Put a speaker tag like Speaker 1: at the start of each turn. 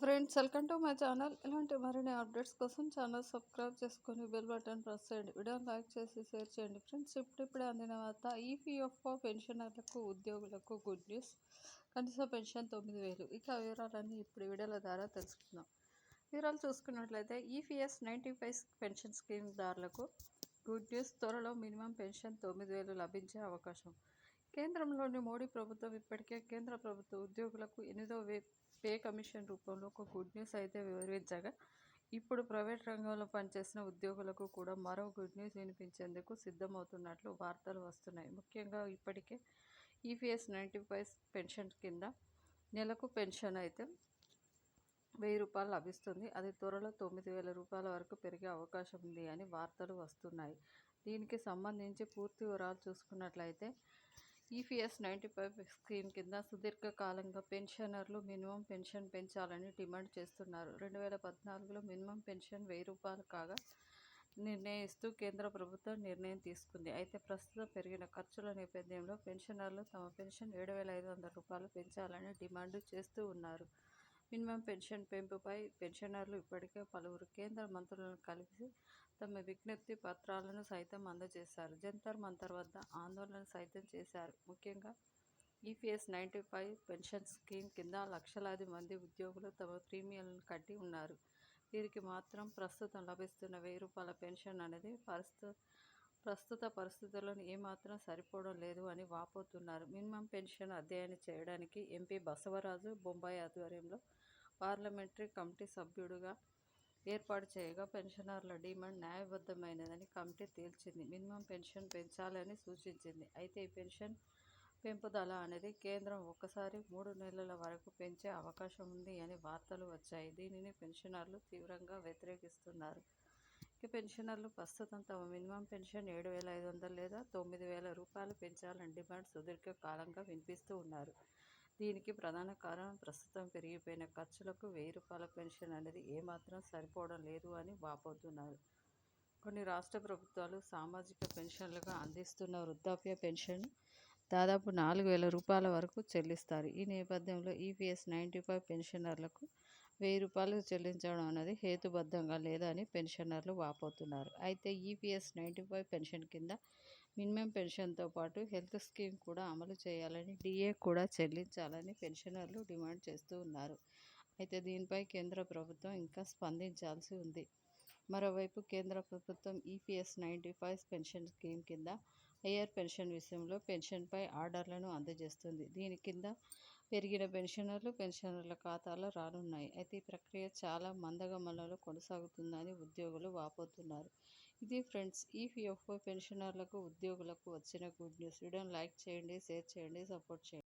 Speaker 1: Friends welcome to my channel. ఇలాంటి మరిన్ని updates కోసం ఛానల్ సబ్స్క్రైబ్ చేసుకొని బెల్ బటన్ ప్రెస్ చేయండి. వీడియోని లైక్ చేసి షేర్ చేయండి. ఫ్రెండ్స్ ఇప్పుడిప్పుడే అందిన వార్త ఈపీఎఫ్ఓ పెన్షనర్లకు ఉద్యోగులకు గుడ్ న్యూస్. కనీస పెన్షన్ తొమ్మిది వేలు. ఇక వివరాలన్నీ ఇప్పుడు వీడియోల ద్వారా తెలుసుకుందాం. వివరాలు చూసుకున్నట్లయితే EPS ninety five pension scheme దారులకు గుడ్ న్యూస్. త్వరలో మినిమం పెన్షన్ తొమ్మిది వేలు లభించే అవకాశం. కేంద్రంలోని మోడీ ప్రభుత్వం ఇప్పటికే కేంద్ర ప్రభుత్వ ఉద్యోగులకు ఎనిమిదో వే పే కమిషన్ రూపంలో ఒక గుడ్ న్యూస్ అయితే వివరించగా ఇప్పుడు ప్రైవేట్ రంగంలో పనిచేసిన ఉద్యోగులకు కూడా మరో గుడ్ న్యూస్ వినిపించేందుకు సిద్ధమవుతున్నట్లు వార్తలు వస్తున్నాయి. ముఖ్యంగా ఇప్పటికే ఈపీఎస్ నైంటీ ఫైవ్ పెన్షన్ కింద నెలకు పెన్షన్ అయితే వెయ్యి రూపాయలు లభిస్తుంది. అది త్వరలో తొమ్మిది వేల రూపాయల వరకు పెరిగే అవకాశం ఉంది అని వార్తలు వస్తున్నాయి. దీనికి సంబంధించి పూర్తి వివరాలు చూసుకున్నట్లయితే ఈపీఎస్ నైంటీ ఫైవ్ స్కీమ్ కింద సుదీర్ఘకాలంగా పెన్షనర్లు మినిమం పెన్షన్ పెంచాలని డిమాండ్ చేస్తున్నారు. రెండు వేల పద్నాలుగులో మినిమం పెన్షన్ వెయ్యి రూపాయలు కాగా నిర్ణయిస్తూ కేంద్ర ప్రభుత్వం నిర్ణయం తీసుకుంది. అయితే ప్రస్తుతం పెరిగిన ఖర్చుల నేపథ్యంలో పెన్షనర్లు తమ పెన్షన్ ఏడు వేల ఐదు వందల రూపాయలు పెంచాలని డిమాండ్ చేస్తూ ఉన్నారు. మినిమం పెన్షన్ పెంపుపై పెన్షనర్లు ఇప్పటికే పలువురు కేంద్ర మంత్రులను కలిసి తమ విజ్ఞప్తి పత్రాలను సైతం అందజేశారు. జంతర్ మంతర్ వద్ద ఆందోళన సైతం చేశారు. ముఖ్యంగా EPS ninety five pension scheme కింద లక్షలాది మంది ఉద్యోగులు తమ ప్రీమియంలను కట్టి ఉన్నారు. వీరికి మాత్రం ప్రస్తుతం లభిస్తున్న వెయ్యి రూపాయల పెన్షన్ అనేది పరిస్థితి ప్రస్తుత పరిస్థితుల్లో ఏమాత్రం సరిపోవడం లేదు అని వాపోతున్నారు. మినిమం పెన్షన్ అధ్యయనం చేయడానికి ఎంపీ బసవరాజు బొంబాయి ఆధ్వర్యంలో పార్లమెంటరీ కమిటీ సభ్యుడుగా ఏర్పాటు చేయగా పెన్షనర్ల డిమాండ్ న్యాయబద్ధమైనదని కమిటీ తేల్చింది. మినిమం పెన్షన్ పెంచాలని సూచించింది. అయితే ఈ పెన్షన్ పెంపుదల అనేది కేంద్రం ఒక్కసారి మూడు నెలల వరకు పెంచే అవకాశం ఉంది అని వార్తలు వచ్చాయి. దీనిని పెన్షనర్లు తీవ్రంగా వ్యతిరేకిస్తున్నారు. పెన్షనర్లు ప్రస్తుతం తమ మినిమం పెన్షన్ ఏడు వేల ఐదు వందలు లేదా తొమ్మిది వేల రూపాయలు పెంచాలని డిమాండ్ సుదీర్ఘ కాలంగా వినిపిస్తూ ఉన్నారు. దీనికి ప్రధాన కారణం ప్రస్తుతం పెరిగిపోయిన ఖర్చులకు వెయ్యి రూపాయల పెన్షన్ అనేది ఏమాత్రం సరిపోవడం లేదు అని వాపోతున్నారు. కొన్ని రాష్ట్ర ప్రభుత్వాలు సామాజిక పెన్షన్లుగా అందిస్తున్న వృద్ధాప్య పెన్షన్ దాదాపు నాలుగు వేల రూపాయల వరకు చెల్లిస్తారు. ఈ నేపథ్యంలో ఈపీఎస్ నైంటీ ఫైవ్ పెన్షనర్లకు వెయ్యి రూపాయలు చెల్లించడం అనేది హేతుబద్ధంగా లేదని పెన్షనర్లు వాపోతున్నారు. అయితే ఈపీఎస్ నైంటీ ఫైవ్ పెన్షన్ కింద మినిమం పెన్షన్తో పాటు హెల్త్ స్కీమ్ కూడా అమలు చేయాలని డిఏ కూడా చెల్లించాలని పెన్షనర్లు డిమాండ్ చేస్తూ ఉన్నారు. అయితే దీనిపై కేంద్ర ప్రభుత్వం ఇంకా స్పందించాల్సి ఉంది. మరోవైపు కేంద్ర ప్రభుత్వం EPS ninety five pension scheme కింద హయ్యర్ పెన్షన్ విషయంలో పెన్షన్పై ఆర్డర్లను అందజేస్తుంది. దీని కింద పెరిగిన పెన్షనర్లు పెన్షనర్ల ఖాతాలో రానున్నాయి. అయితే ఈ ప్రక్రియ చాలా మందగమనంలో కొనసాగుతుందని ఉద్యోగులు వాపోతున్నారు. ఇది ఫ్రెండ్స్ ఈ పిఎఫ్ఓ పెన్షనర్లకు ఉద్యోగులకు వచ్చిన గుడ్ న్యూస్. వీడియోని లైక్ చేయండి షేర్ చేయండి సపోర్ట్ చేయండి.